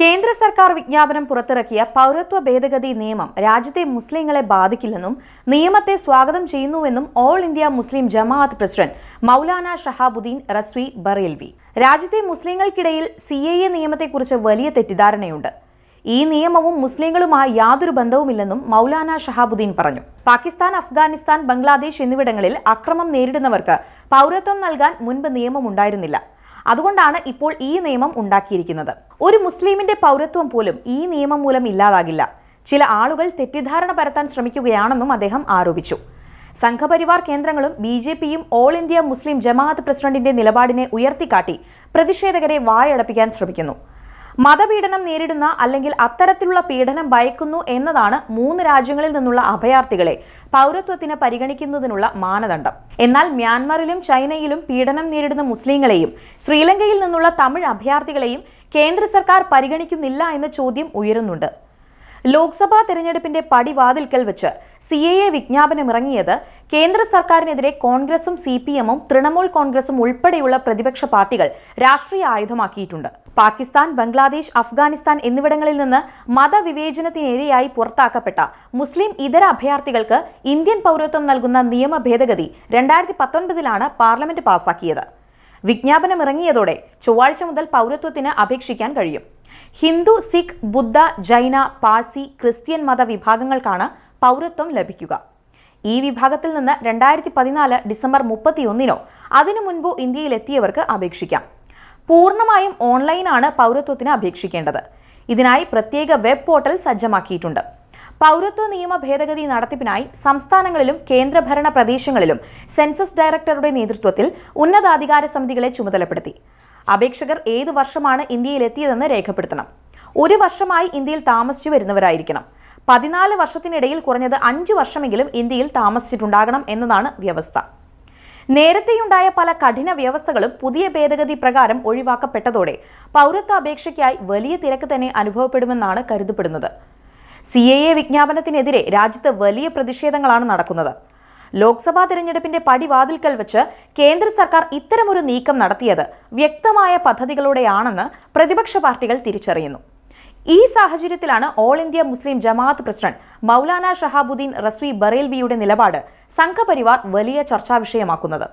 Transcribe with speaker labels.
Speaker 1: കേന്ദ്ര സർക്കാർ വിജ്ഞാപനം പുറത്തിറക്കിയ പൗരത്വ ഭേദഗതി നിയമം രാജ്യത്തെ മുസ്ലിങ്ങളെ ബാധിക്കില്ലെന്നും നിയമത്തെ സ്വാഗതം ചെയ്യുന്നുവെന്നും all India Muslim Jamaat president Maulana Shahabuddin Razvi Barelvi. രാജ്യത്തെ മുസ്ലിങ്ങൾക്കിടയിൽ സി എ എ നിയമത്തെക്കുറിച്ച് വലിയ തെറ്റിദ്ധാരണയുണ്ട്. ഈ നിയമവും മുസ്ലിങ്ങളുമായി യാതൊരു ബന്ധവുമില്ലെന്നും മൗലാന ഷഹാബുദ്ദീൻ പറഞ്ഞു. പാകിസ്ഥാൻ അഫ്ഗാനിസ്ഥാൻ ബംഗ്ലാദേശ് എന്നിവിടങ്ങളിൽ അക്രമം നേരിടുന്നവർക്ക് പൗരത്വം നൽകാൻ മുൻപ് നിയമമുണ്ടായിരുന്നില്ല. അതുകൊണ്ടാണ് ഇപ്പോൾ ഈ നിയമം ഉണ്ടാക്കിയിരിക്കുന്നത്. ഒരു മുസ്ലിമിന്റെ പൗരത്വം പോലും ഈ നിയമം മൂലം ഇല്ലാതാകില്ല. ചില ആളുകൾ തെറ്റിദ്ധാരണ പരത്താൻ ശ്രമിക്കുകയാണെന്നും അദ്ദേഹം ആരോപിച്ചു. സംഘപരിവാർ കേന്ദ്രങ്ങളും ബി ജെ പിയും ഓൾ ഇന്ത്യ മുസ്ലിം ജമാഅത്ത് പ്രസിഡന്റിന്റെ നിലപാടിനെ ഉയർത്തിക്കാട്ടി പ്രതിഷേധകരെ വായടപ്പിക്കാൻ ശ്രമിക്കുന്നു. മതപീഡനം നേരിടുന്ന അല്ലെങ്കിൽ അത്തരത്തിലുള്ള പീഡനം ഭയക്കുന്നു എന്നതാണ് മൂന്ന് രാജ്യങ്ങളിൽ നിന്നുള്ള അഭയാർത്ഥികളെ പൗരത്വത്തിന് പരിഗണിക്കുന്നതിനുള്ള മാനദണ്ഡം. എന്നാൽ മ്യാൻമറിലും ചൈനയിലും പീഡനം നേരിടുന്ന മുസ്ലിങ്ങളെയും ശ്രീലങ്കയിൽ നിന്നുള്ള തമിഴ് അഭയാർത്ഥികളെയും കേന്ദ്ര സർക്കാർ പരിഗണിക്കുന്നില്ല എന്ന ചോദ്യം ഉയരുന്നുണ്ട്. ലോക്സഭാ തെരഞ്ഞെടുപ്പിന്റെ പടിവാതിൽക്കൽ വെച്ച് സി എ എ വിജ്ഞാപനമിറങ്ങിയത് കേന്ദ്ര സർക്കാരിനെതിരെ കോൺഗ്രസും സി പി എമ്മും തൃണമൂൽ കോൺഗ്രസും ഉൾപ്പെടെയുള്ള പ്രതിപക്ഷ പാർട്ടികൾ രാഷ്ട്രീയ ആയുധമാക്കിയിട്ടുണ്ട്. പാകിസ്ഥാൻ ബംഗ്ലാദേശ് അഫ്ഗാനിസ്ഥാൻ എന്നിവിടങ്ങളിൽ നിന്ന് മതവിവേചനത്തിനിരയായി പുറത്താക്കപ്പെട്ട മുസ്ലിം ഇതര അഭയാർത്ഥികൾക്ക് ഇന്ത്യൻ പൗരത്വം നൽകുന്ന നിയമ ഭേദഗതി രണ്ടായിരത്തി പത്തൊൻപതിലാണ് പാർലമെന്റ് പാസാക്കിയത്. വിജ്ഞാപനം ഇറങ്ങിയതോടെ ചൊവ്വാഴ്ച മുതൽ പൗരത്വത്തിന് അപേക്ഷിക്കാൻ കഴിയും. ഹിന്ദു സിഖ് ബുദ്ധ ജൈന പാഴ്സി ക്രിസ്ത്യൻ മത വിഭാഗങ്ങൾക്കാണ് പൗരത്വം ലഭിക്കുക. ഈ വിഭാഗത്തിൽ നിന്ന് രണ്ടായിരത്തി പതിനാല് ഡിസംബർ മുപ്പത്തിയൊന്നിനോ അതിനു മുൻപോ ഇന്ത്യയിലെത്തിയവർക്ക് അപേക്ഷിക്കാം. പൂർണമായും ഓൺലൈനാണ് പൗരത്വത്തിന് അപേക്ഷിക്കേണ്ടത്. ഇതിനായി പ്രത്യേക വെബ് പോർട്ടൽ സജ്ജമാക്കിയിട്ടുണ്ട്. പൗരത്വ നിയമ ഭേദഗതി നടത്തിപ്പിനായി സംസ്ഥാനങ്ങളിലും കേന്ദ്രഭരണ പ്രദേശങ്ങളിലും സെൻസസ് ഡയറക്ടറുടെ നേതൃത്വത്തിൽ ഉന്നതാധികാര സമിതികളെ ചുമതലപ്പെടുത്തി. അപേക്ഷകർ ഏത് വർഷമാണ് ഇന്ത്യയിൽ എത്തിയതെന്ന് രേഖപ്പെടുത്തണം. ഒരു വർഷമായി ഇന്ത്യയിൽ താമസിച്ചു വരുന്നവരായിരിക്കണം. പതിനാല് വർഷത്തിനിടയിൽ കുറഞ്ഞത് അഞ്ച് വർഷമെങ്കിലും ഇന്ത്യയിൽ താമസിച്ചിട്ടുണ്ടാകണം എന്നതാണ് വ്യവസ്ഥ. നേരത്തെയുണ്ടായ പല കഠിന വ്യവസ്ഥകളും പുതിയ ഭേദഗതി പ്രകാരം ഒഴിവാക്കപ്പെട്ടതോടെ പൗരത്വ അപേക്ഷയ്ക്കായി വലിയ തിരക്ക് തന്നെ അനുഭവപ്പെടുമെന്നാണ് കരുതപ്പെടുന്നത്. സി എ എ വിജ്ഞാപനത്തിനെതിരെ രാജ്യത്ത് വലിയ പ്രതിഷേധങ്ങളാണ് നടക്കുന്നത്. ലോക്സഭാ തിരഞ്ഞെടുപ്പിന്റെ പടിവാതിൽക്കൽ വെച്ച് കേന്ദ്ര സർക്കാർ ഇത്തരമൊരു നീക്കം നടത്തിയത് വ്യക്തമായ പദ്ധതികളോടെയാണെന്ന് പ്രതിപക്ഷ പാർട്ടികൾ തിരിച്ചറിയുന്നു. ഈ സാഹചര്യത്തിലാണ് all India Muslim Jamaat president Maulana Shahabuddin Razvi ബറേൽവിയുടെ നിലപാട് സംഘപരിവാർ വലിയ ചർച്ചാ വിഷയമാക്കുന്നത്.